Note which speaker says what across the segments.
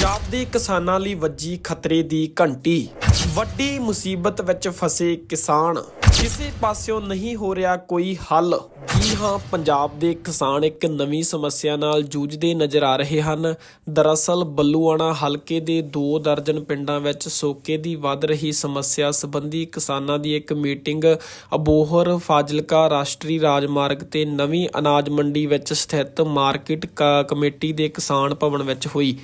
Speaker 1: ਪੰਜਾਬ ਦੇ ਕਿਸਾਨਾਂ ਲਈ ਵੱਜੀ ਖਤਰੇ ਦੀ ਘੰਟੀ। ਵੱਡੀ ਮੁਸੀਬਤ ਵਿੱਚ ਫਸੇ ਕਿਸਾਨ। ਕਿਸੇ ਪਾਸਿਓਂ ਨਹੀਂ ਹੋ ਰਿਹਾ ਕੋਈ ਹੱਲ। ਜੀ ਹਾਂ, ਪੰਜਾਬ ਦੇ ਕਿਸਾਨ ਇੱਕ ਨਵੀਂ ਸਮੱਸਿਆ ਨਾਲ ਜੂਝਦੇ ਨਜ਼ਰ ਆ ਰਹੇ ਹਨ। ਦਰਅਸਲ, ਬੱਲੂਆਣਾ ਹਲਕੇ ਦੇ 2 ਦਰਜਨ ਪਿੰਡਾਂ ਵਿੱਚ ਸੋਕੇ ਦੀ ਵੱਧ ਰਹੀ ਸਮੱਸਿਆ ਸੰਬੰਧੀ ਕਿਸਾਨਾਂ ਦੀ ਇੱਕ ਮੀਟਿੰਗ ਅਬੋਹਰ ਫਾਜ਼ਿਲਕਾ ਰਾਸ਼ਟਰੀ ਰਾਜਮਾਰਗ ਤੇ ਨਵੀਂ ਅਨਾਜ ਮੰਡੀ ਵਿੱਚ ਸਥਿਤ ਮਾਰਕੀਟ ਕ- ਕਮੇਟੀ ਦੇ ਕਿਸਾਨ ਭਵਨ ਵਿੱਚ ਹੋਈ।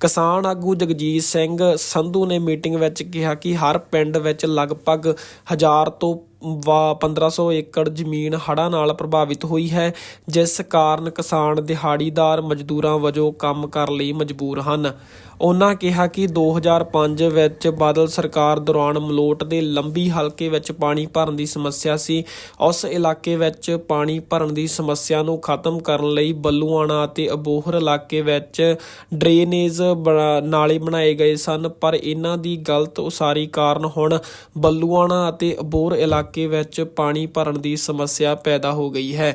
Speaker 1: ਕਿਸਾਨ ਆਗੂ ਜਗਜੀਤ ਸਿੰਘ ਸੰਧੂ ਨੇ ਮੀਟਿੰਗ ਵਿੱਚ ਕਿਹਾ ਕਿ ਹਰ ਪਿੰਡ ਵਿੱਚ ਲਗਭਗ 1000 ਤੋਂ ਵਾ 1500 ਏਕੜ ਜ਼ਮੀਨ ਹੜ੍ਹਾਂ ਨਾਲ ਪ੍ਰਭਾਵਿਤ ਹੋਈ ਹੈ, ਜਿਸ ਕਾਰਨ ਕਿਸਾਨ ਦਿਹਾੜੀਦਾਰ ਮਜ਼ਦੂਰਾਂ ਵਜੋਂ ਕੰਮ ਕਰਨ ਲਈ ਮਜਬੂਰ ਹਨ। ਉਹਨਾਂ ਕਿਹਾ ਕਿ 2005 ਵਿੱਚ ਬਾਦਲ ਸਰਕਾਰ ਦੌਰਾਨ ਮਲੋਟ ਦੇ ਲੰਬੀ ਹਲਕੇ ਵਿੱਚ ਪਾਣੀ ਭਰਨ ਦੀ ਸਮੱਸਿਆ ਸੀ। ਉਸ ਇਲਾਕੇ ਵਿੱਚ ਪਾਣੀ ਭਰਨ ਦੀ ਸਮੱਸਿਆ ਨੂੰ ਖਤਮ ਕਰਨ ਲਈ ਬੱਲੂਆਣਾ ਅਤੇ ਅਬੋਹਰ ਇਲਾਕੇ ਵਿੱਚ ਡਰੇਨੇਜ ਬਣਾ- ਨਾਲੇ ਬਣਾਏ ਗਏ ਸਨ, ਪਰ ਇਹਨਾਂ ਦੀ ਗਲਤ ਉਸਾਰੀ ਕਾਰਨ ਹੁਣ ਬੱਲੂਆਣਾ ਅਤੇ ਅਬੋਹਰ ਇਲਾਕੇ ਇਲਾਕੇ ਵਿੱਚ ਪਾਣੀ ਭਰਨ ਦੀ ਸਮੱਸਿਆ ਪੈਦਾ ਹੋ ਗਈ ਹੈ।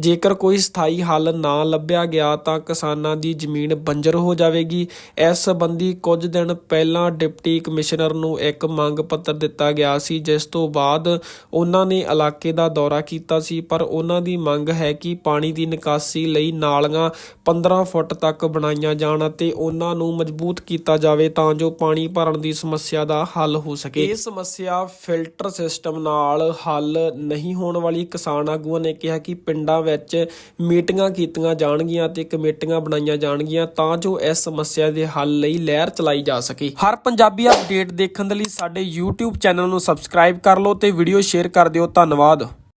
Speaker 1: ਜੇਕਰ ਕੋਈ ਸਥਾਈ ਹੱਲ ਨਾ ਲੱਭਿਆ ਗਿਆ ਤਾਂ ਕਿਸਾਨਾਂ ਦੀ ਜ਼ਮੀਨ ਬੰਜਰ ਹੋ ਜਾਵੇਗੀ। ਇਸ ਸੰਬੰਧੀ ਕੁਝ ਦਿਨ ਪਹਿਲਾਂ ਡਿਪਟੀ ਕਮਿਸ਼ਨਰ ਨੂੰ ਇੱਕ ਮੰਗ ਪੱਤਰ ਦਿੱਤਾ ਗਿਆ ਸੀ, ਜਿਸ ਤੋਂ ਬਾਅਦ ਉਹਨਾਂ ਨੇ ਇਲਾਕੇ ਦਾ ਦੌਰਾ ਕੀਤਾ ਸੀ, ਪਰ ਉਹਨਾਂ ਦੀ ਮੰਗ ਹੈ ਕਿ ਪਾਣੀ ਦੀ ਨਿਕਾਸੀ ਲਈ ਨਾਲੀਆਂ 15 ਫੁੱਟ ਤੱਕ ਬਣਾਈਆਂ ਜਾਣ ਅਤੇ ਉਹਨਾਂ ਨੂੰ ਮਜ਼ਬੂਤ ਕੀਤਾ ਜਾਵੇ ਤਾਂ ਜੋ ਪਾਣੀ ਭਰਨ ਦੀ ਸਮੱਸਿਆ ਦਾ ਹੱਲ ਹੋ ਸਕੇ। ਇਹ ਸਮੱਸਿਆ ਫਿਲਟਰ ਸਿਸਟਮ ਨਾਲ ਹੱਲ ਨਹੀਂ ਹੋਣ ਵਾਲੀ ਕਿਸਾਨ ਆਗੂਆਂ ਨੇ ਕਿਹਾ ਕਿ ਪਿੰਡਾਂ ਵਿੱਚ ਮੀਟਿੰਗਾਂ ਕੀਤੀਆਂ ਜਾਣਗੀਆਂ ਤੇ ਕਮੇਟੀਆਂ ਬਣਾਈਆਂ ਜਾਣਗੀਆਂ ਤਾਂ ਜੋ ਇਸ ਸਮੱਸਿਆ ਦੇ ਹੱਲ ਲਈ ਲਹਿਰ ਚਲਾਈ ਜਾ ਸਕੇ। ਹਰ ਪੰਜਾਬੀ ਅਪਡੇਟ ਦੇਖਣ ਦੇ ਲਈ ਸਾਡੇ YouTube ਚੈਨਲ ਨੂੰ ਸਬਸਕ੍ਰਾਈਬ ਕਰ ਲਓ ਤੇ ਵੀਡੀਓ ਸ਼ੇਅਰ ਕਰ ਦਿਓ। ਧੰਨਵਾਦ।